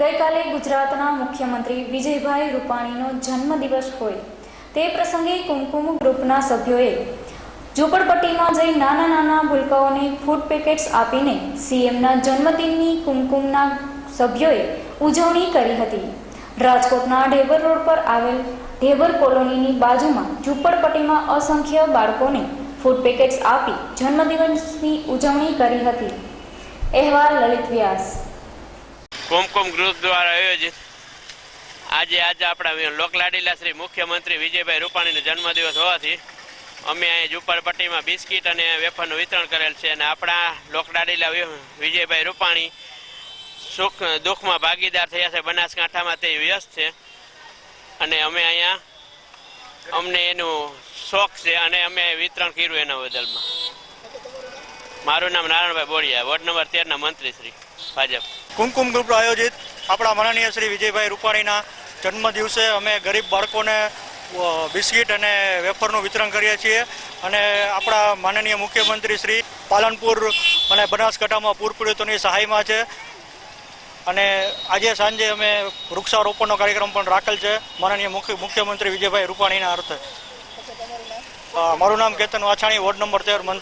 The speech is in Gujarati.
ગઈકાલે ગુજરાતના મુખ્યમંત્રી વિજયભાઈ રૂપાણીનો જન્મદિવસ હોય. તે પ્રસંગે કુમકુમ ગ્રુપના સભ્યોએ ઝૂંપડપટ્ટીમાં જઈ નાના નાના ભૂલકાઓને ફૂડ પેકેટ્સ આપીને સીએમના જન્મદિનની કુમકુમના સભ્યોએ ઉજવણી કરી હતી. રાજકોટના ઢેબર રોડ પર આવેલ ઢેબર કોલોનીની બાજુમાં ઝૂંપડપટ્ટીમાં અસંખ્ય બાળકોને ફૂડ પેકેટ્સ આપી જન્મદિવસની ઉજવણી કરી હતી. અહેવાલ લલિત વ્યાસ. કોમકોમ ગ્રુપ દ્વારા આયોજિત. આજે આજે આપણા લોકલાડીલા શ્રી મુખ્યમંત્રી વિજયભાઈ રૂપાણીનો જન્મદિવસ હોવાથી અમે અહીં ઝુંપડપટ્ટીમાં બિસ્કિટ અને વેફરનું વિતરણ કરેલ છે અને આપણા લોકલાડીલા વિજયભાઈ રૂપાણી સુખ, દુઃખમાં ભાગીદાર થયા છે, બનાસકાંઠામાં તે વ્યસ્ત છે. અને અમે અહીંયા અમને એનું શોખ છે અને અમે વિતરણ કર્યું એના બદલમાં. મારું નામ નારાયણભાઈ બોડિયા, વોર્ડ નંબર તેરના મંત્રી શ્રી. ભાજપ. કુમકુમ ગ્રુપ આયોજિત આપણા માનનીય શ્રી વિજયભાઈ રૂપાણીના જન્મ દિવસે અમે ગરીબ બાળકોને બિસ્કિટ અને વેફરનું વિતરણ કરીએ છીએ. અને આપણા માનનીય મુખ્યમંત્રી શ્રી પાલનપુર અને બનાસકાંઠામાં પૂર પીડિતોની સહાયમાં છે. અને આજે સાંજે અમે વૃક્ષારોપણનો કાર્યક્રમ પણ રાખેલ છે. માનનીય મુખ્ય, મુખ્યમંત્રી વિજયભાઈ રૂપાણીના અર્થે. મારું નામ કેતન વાછાણી, વોર્ડ નંબર તેર, મંત્રી.